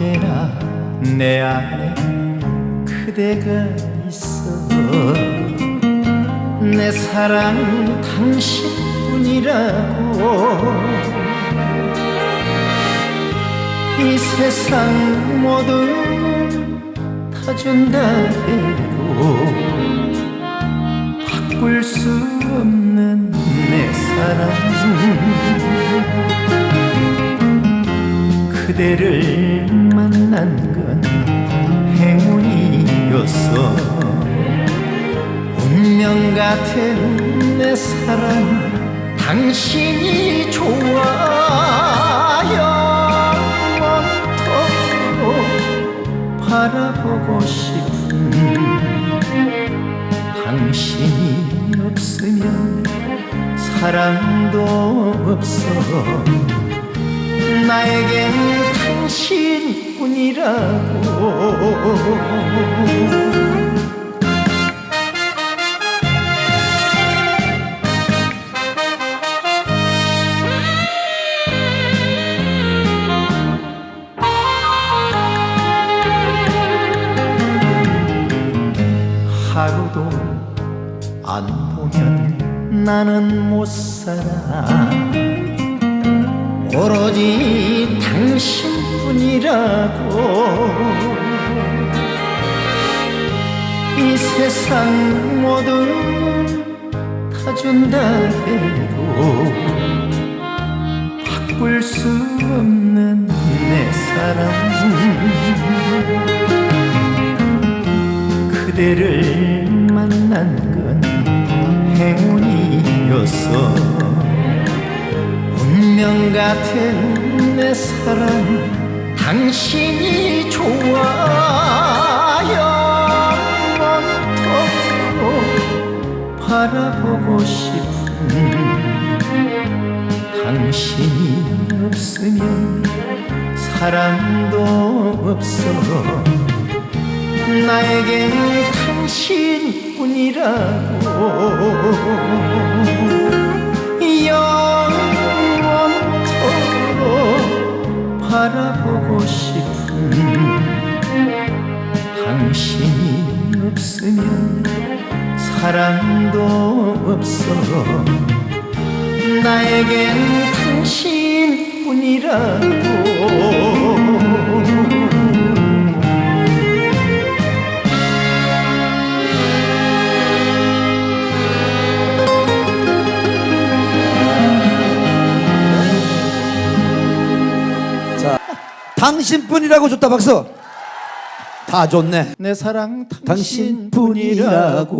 언제나 내 안에 그대가 있어 내 사랑 당신뿐이라고. 이 세상 모든 다 준다 해도 바꿀 수 없는 내 사랑 그대를 만난 건 행운이었어. 운명 같은 내 사랑 당신이 좋아 영원토록 바라보고 싶은 당신이 없으면 사랑도 없어. 나에겐 당신 뿐이라고. 하루도 안 보면 나는 못 살아 오로지 당신뿐이라고. 이 세상 모든 다 준다 해도 바꿀 수 없는 내 사랑. 그대를 만난 건 행운이었어 운명 같은 내 사랑 당신이 좋아 영원토록 바라보고 싶은 당신이 없으면 사랑도 없어. 나에겐 당신뿐이라고 바라보고 싶은 당신이 없으면 사랑도 없어. 나에겐 당신뿐이라고 당신뿐이라고 좋다 박수. 다 좋네. 내 사랑 당신뿐이라고.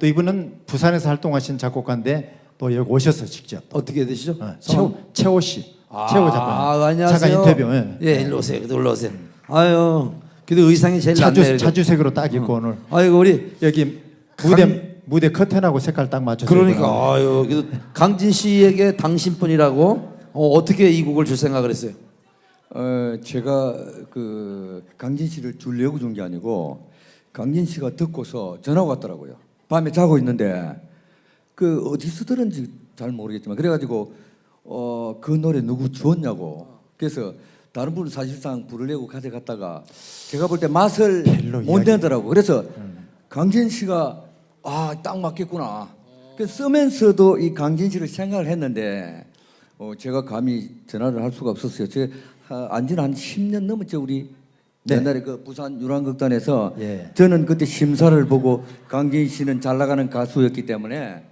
또 이분은 부산에서 활동하신 작곡가인데 또 여기 오셔서 직접 어떻게 되시죠? 어, 최호 최호 씨 최호 작가 아, 안녕하세요. 잠깐 인터뷰 예. 예, 일로 오세요. 일로 오세요. 아유, 그래도 의상이 제일. 자주 이렇게. 자주색으로 딱 입고 오늘 아이고 우리 여기 무대 무대 커튼하고 색깔 딱 맞춰서 그러니까. 아유, 강진 씨에게 당신뿐이라고 어, 어떻게 이 곡을 줄 생각을 했어요? 어, 제가 그 강진 씨를 주려고 준 게 아니고 강진 씨가 듣고서 전화가 왔더라고요. 밤에 자고 있는데 그 어디서 들은지 잘 모르겠지만 그래가지고 어, 그 노래 누구 주었냐고. 그래서 다른 분은 사실상 부르려고 가져갔다가 제가 볼 때 맛을 못 내더라고. 그래서 강진 씨가 아 딱 맞겠구나. 그 쓰면서도 이 강진 씨를 생각을 했는데 어, 제가 감히 전화를 할 수가 없었어요. 아, 안지는 한 10년 넘었죠 우리 네. 옛날에 그 부산 유랑극단에서 예. 저는 그때 심사를 보고 강진 씨는 잘 나가는 가수였기 때문에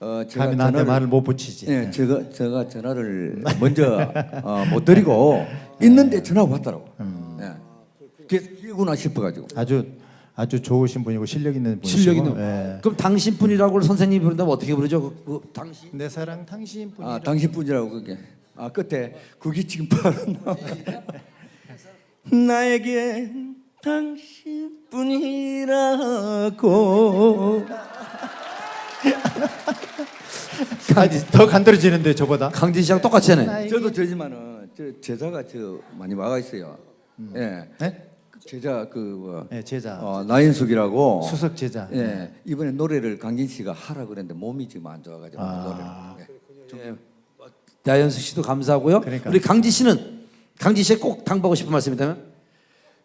어, 제가 감히 나한테 전화를 말을 못 붙이지 예, 제가 제가 전화를 먼저 어, 못 드리고 있는데 전화가 왔더라고. 음. 예. 그래서 이구나 싶어가지고. 아주 아주 좋으신 분이고 실력 있는 분이시고 실력 있는. 예. 그럼 당신뿐이라고 선생님이 부른다면 어떻게 부르죠? 그, 그 당신. 내 사랑 당신뿐 아 당신뿐이라고 그게. 아 끝에 그게 지금 바로 나와. 나에게 당신뿐이라고. 아니, 더 간드러지는데 저보다 강진 씨랑 똑같이 하네. 저도 저지만은 저 제자가 저 많이 와가 있어요. 예. 네? 제자 그 뭐, 네, 제자 어, 나인숙이라고. 수석 제자 예. 이번에 노래를 강진 씨가 하라 그랬는데 몸이 지금 안 좋아가지고 아. 노래를. 예. 야연수 씨도 감사하고요. 그러니까. 우리 강진 씨는 강진 씨에 꼭 당부하고 싶은 말씀이 있다면?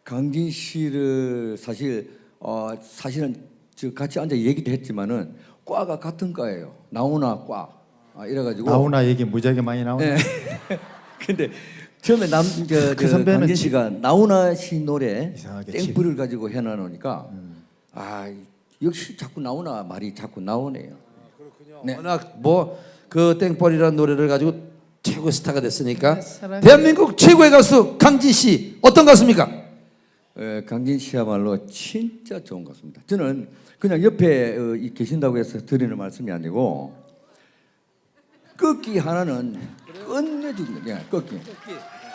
강진 씨를 사실 어 사실은 저 같이 앉아 얘기도 했지만은 과가 같은 과예요. 나오나 과. 아, 이래가지고 나오나 얘기 무지하게 많이 나오네. 네. 근데 처음에 남저 그그 선배는 강진 지- 씨가 나훈아 씨 노래 이상하게 땡불을 가지고 해놔놓으니까 아 역시 자꾸 나훈아 말이 자꾸 나오네요. 네. 워낙 뭐 그 땡벌이라는 노래를 가지고 최고의 스타가 됐으니까 사랑해. 대한민국 최고의 가수 강진 씨 어떤 가수입니까? 에, 강진 씨야말로 진짜 좋은 것 같습니다. 저는 그냥 옆에 어, 이 계신다고 해서 드리는 말씀이 아니고 꺾기 하나는 끝내주는 예, 꺾기.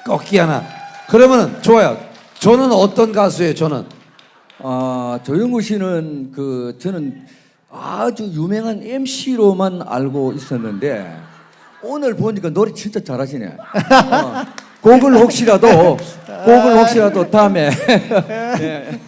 꺾기 하나. 그러면 좋아요. 저는 어떤 가수예요? 저는 아 조영구 씨는 그 저는 아주 유명한 MC로만 알고 있었는데 오늘 보니까 노래 진짜 잘하시네. 어, 곡을 혹시라도 곡을 혹시라도 다음에 예.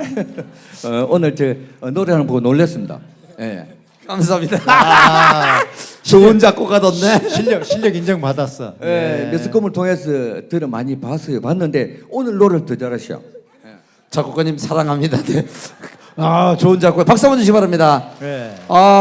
어, 오늘 저 어, 노래하는 거 보고 놀랐습니다. 예. 감사합니다. 아, 좋은 작곡가던데. 실력 실력 인정 받았어. 예, 매스컴을 통해서 들어 많이 봤어요. 봤는데 오늘 노래를 더 잘하셔. 작곡가님 사랑합니다. 네. 아 좋은 작곡. 박수 한번 주시 기 바랍니다. 네. 아